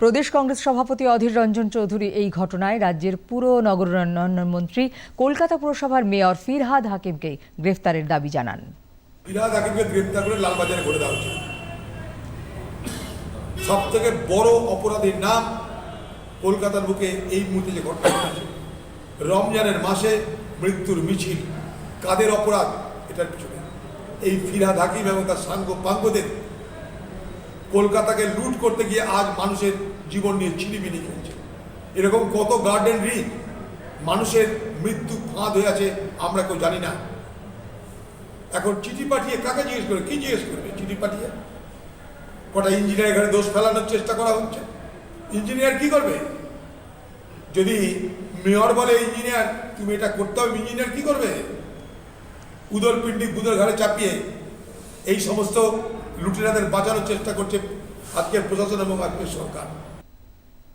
প্রদেশ কংগ্রেস সভাপতি অধীর রঞ্জন চৌধুরী এই ঘটনায় রাজ্যের পুর নগরোন্নয়ন মন্ত্রী কলকাতা পুরসভার মেয়র ফিরহাদ হাকিমকে গ্রেফতারের দাবি জানান। ফিরাদ হাকিমকে গ্রেপ্তার করে লালবাজারে করে দেওয়া উচিত সব থেকে বড় অপরাধীর নাম কলকাতার বুকে এই মুহূর্তে যে ঘটনা রমজানের মাসে মৃত্যুর মিছিল, কাদের অপরাধ, এটার পিছনে। এই ফিরাদ হাকিম এবং তার সাঙ্গ পাঙ্গদের কলকাতাকে লুট করতে গিয়ে আজ মানুষের জীবন নিয়ে ছিনিমিনি খেলছে। এরকম কত গার্ডেন রিং মানুষের মৃত্যু ফাঁদ হয়ে আছে, আমরা কেউ জানি না। এখন চিঠি পাঠিয়ে কাকে জিজ্ঞেস করবে? কি জিজ্ঞেস করবে? চিঠি পাঠিয়ে? কটা ইঞ্জিনিয়ার এখানে দোষ ফেলানোর চেষ্টা করা হচ্ছে। ইঞ্জিনিয়ার কি করবে? যদি মেয়র বলে ইঞ্জিনিয়ার তুমি এটা করতে হবে ইঞ্জিনিয়ার কি করবে? উদর পিণ্ডি ঘাড়ে চাপিয়ে এই সমস্ত লুটেরাদের বাঁচানোর চেষ্টা করছে আজকের প্রশাসন এবং আজকের সরকার।